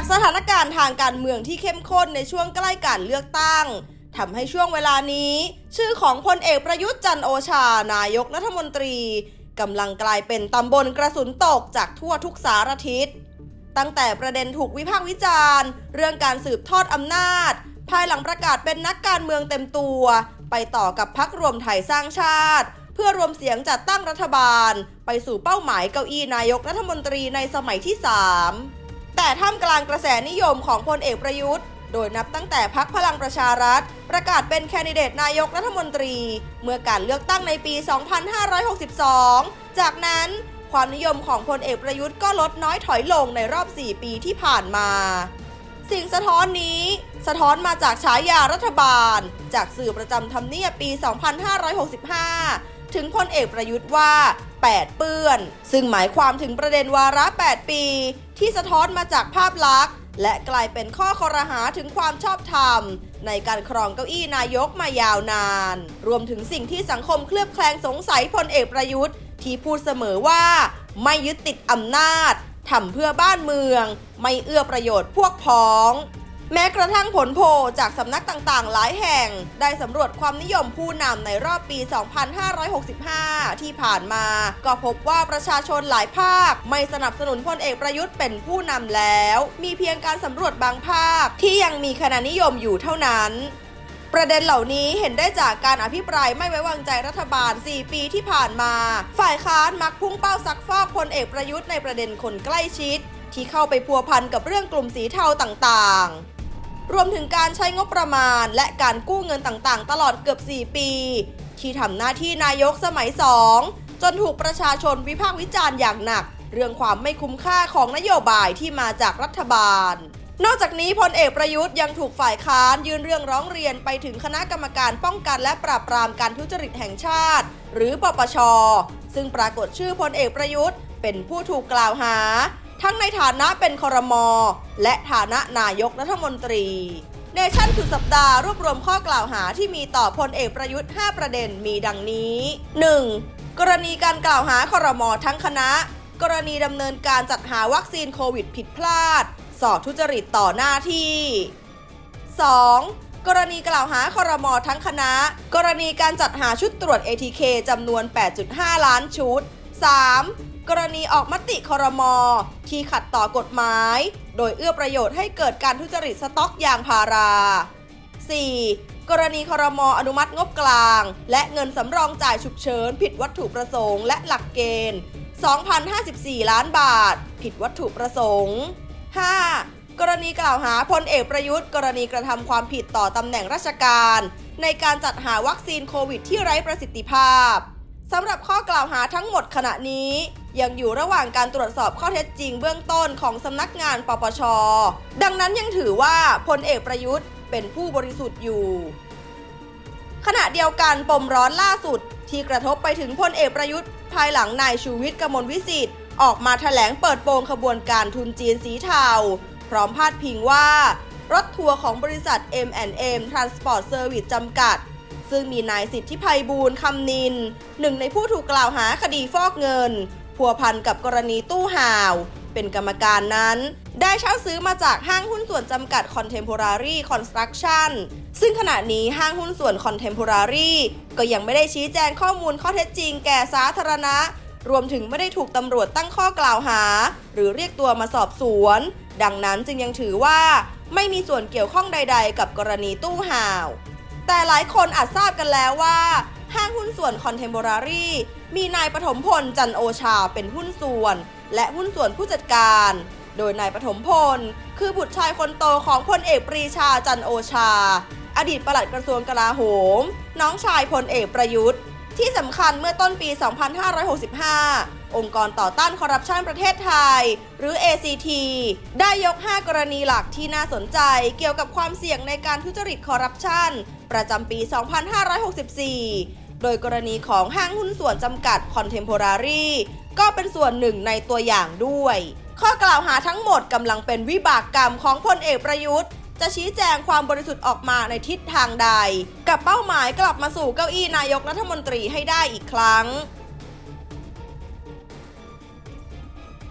จากสถานการณ์ทางการเมืองที่เข้มข้นในช่วงใกล้การเลือกตั้งทำให้ช่วงเวลานี้ ชื่อของพลเอกประยุทธ์จันโอชานายกรัฐมนตรีกำลังกลายเป็นตำบลกระสุนตกจากทั่วทุกสารทิศ ตั้งแต่ประเด็นถูกวิพากษ์วิจารณ์ เรื่องการสืบทอดอำนาจ ภายหลังประกาศเป็นนักการเมืองเต็มตัว ไปต่อกับพักรวมไทยสร้างชาติ เพื่อรวมเสียงจัดตั้งรัฐบาล ไปสู่เป้าหมายเก้าอี้นายกรัฐมนตรีในสมัยที่ 3 แต่ท่ามกลางกระแสนิยมของพลเอกประยุทธ์ โดยนับตั้งแต่พักพลังประชารัฐ ประกาศเป็นแคนดิเดตนายกรัฐมนตรี เมื่อการเลือกตั้งในปี 2562 จากนั้นความนิยมของพลเอกประยุทธ์ก็ลดน้อยถอยลงในรอบ 4 ปีที่ผ่านมา สิ่งสะท้อนนี้ สะท้อนมาจากฉายารัฐบาล จากสื่อประจำทำเนียบปี 2565 ถึงพลเอกประยุทธ์ว่า 8 เปื้อน ซึ่งหมายความถึงประเด็นวาระ 8 ปี ที่สะท้อนมาจากภาพลักษณ์ และกลายเป็นข้อคอรหาถึงความชอบธรรม ในการครองเก้าอี้นายกมายาวนาน รวมถึงสิ่งที่สังคมเคลือบแคลงสงสัยพลเอกประยุทธ์ ที่พูดเสมอว่า ไม่ยึดติดอำนาจทำเพื่อบ้านเมือง ไม่เอื้อประโยชน์พวกพ้อง แม้กระทั่งผลโพลจากสำนักต่างๆ หลายแห่ง ได้สำรวจความนิยมผู้นำในรอบปี 2565 ที่ผ่านมา ก็พบว่าประชาชนหลายภาค ไม่สนับสนุนพลเอกประยุทธ์เป็นผู้นำแล้ว มีเพียงการสำรวจบางภาคที่ยังมีคะแนนนิยมอยู่เท่านั้นประเด็นเหล่านี้เห็นได้จากการอภิปรายไม่ไว้วางใจรัฐบาล 4 ปีที่ผ่านมา ฝ่ายค้านมักพุ่งเป้าซักฟอกพลเอกประยุทธ์ในประเด็นคนใกล้ชิด ที่เข้าไปพัวพันกับเรื่องกลุ่มสีเทาต่างๆ รวมถึงการใช้งบประมาณ และการกู้เงินต่างๆ ตลอดเกือบ 4 ปี ที่ทำหน้าที่นายกสมัย 2 จนถูกประชาชนวิพากษ์วิจารณ์อย่างหนัก เรื่องความไม่คุ้มค่าของนโยบายที่มาจากรัฐบาล นอกจากนี้พลเอกประยุทธ์ยังถูกฝ่ายค้านยื่นเรื่องร้องเรียนไปถึงคณะกรรมการป้องกันและปราบปรามการทุจริตแห่งชาติ หรือปปช ซึ่งปรากฏชื่อพลเอกประยุทธ์ เป็นผู้ถูกกล่าวหา ทั้งในฐานะเป็นครมและฐานะนายกรัฐมนตรีเนชั่นสุดสัปดาห์รวบรวมข้อกล่าวหาที่มีต่อพลเอกประยุทธ์ 5 ประเด็นมีดังนี้ 1. กรณีการกล่าวหาครมทั้งคณะ กรณีดำเนินการจัดหาวัคซีนโควิดผิดพลาด สอบทุจริตต่อหน้าที่ 2. กรณีกล่าวหาคอรมอทั้งคณะ กรณีการจัดหาชุดตรวจ ATK จำนวน 8.5 ล้านชุด 3. กรณีออกมติครมที่ขัดต่อกฎหมาย โดยเอื้อประโยชน์ให้เกิดการทุจริตสต็อกยางพารา 4. กรณีครมอนุมัติงบกลาง และเงินสำรองจ่ายฉุกเฉิน ผิดวัตถุประสงค์และหลักเกณฑ์ 2,054 ล้านบาท ผิดวัตถุประสงค์ 5. กรณีกล่าวหาพลเอกประยุทธ์ กรณีกระทำความผิดต่อตำแหน่งราชการ ในการจัดหาวัคซีนโควิดที่ไร้ประสิทธิภาพ สำหรับข้อกล่าวหาทั้งหมดขณะนี้ ยังอยู่ระหว่างการตรวจสอบข้อเท็จจริงเบื้องต้นของสำนักงานปปช ดังนั้นยังถือว่าพลเอกประยุทธ์เป็นผู้บริสุทธิ์อยู่ ขณะเดียวกันปมร้อนล่าสุด ที่กระทบไปถึงพลเอกประยุทธ์ ภายหลังนายชูวิทย์กมลวิสิทธิ์ออกมาแถลงเปิดโปงขบวนการทุนจีนสีเทาพร้อมพาดพิงว่า รถทัวร์ของบริษัท M&M Transport Service จำกัด ซึ่งมีนายสิทธิภัยบูลย์คำนิน หนึ่งในผู้ถูกกล่าวหาคดีฟอกเงิน พัวพันกับกรณีตู้ห่าว เป็นกรรมการนั้น ได้เช่าซื้อมาจากห้างหุ้นส่วนจำกัด Contemporary Construction ซึ่งขณะนี้ห้างหุ้นส่วน Contemporary ก็ยังไม่ได้ชี้แจงข้อมูลข้อเท็จจริงแก่สาธารณะ รวมถึงไม่ได้ถูกตำรวจตั้งข้อกล่าวหา หรือเรียกตัวมาสอบสวน ดังนั้นจึงยังถือว่าไม่มีส่วนเกี่ยวข้องใด ๆ กับกรณีตู้ห่าว แต่หลายคนอาจทราบกันแล้วว่าห้างหุ้นส่วนคอนเทม p o r a r y มีนายปฐมพลจันโอชาเป็นหุ้นส่วน และหุ้นส่วนผู้จัดการ โดยนายปฐมพล คือบุตรชายคนโตของพลเอกปรีชาจันโอชา อดีตปลัดกระทรวงกลาโหม น้องชายพลเอกประยุทธ์ ที่สำคัญเมื่อต้นปี 2565 องค์กรต่อต้านคอร์รัปชันประเทศไทย หรือ ACT ได้ยก 5 กรณีหลักที่น่าสนใจเกี่ยวกับความเสี่ยงในการทุจริตคอร์รัปชันประจำปี 2564 โดยกรณีของห้างหุ้นส่วนจำกัด Contemporary ก็เป็นส่วนหนึ่งในตัวอย่างด้วย ข้อกล่าวหาทั้งหมดกำลังเป็นวิบากกรรมของพลเอกประยุทธ์จะชี้แจงความบริสุทธิ์ออกมาในทิศทางใด กับเป้าหมายกลับมาสู่เก้าอี้นายกรัฐมนตรีให้ได้อีกครั้ง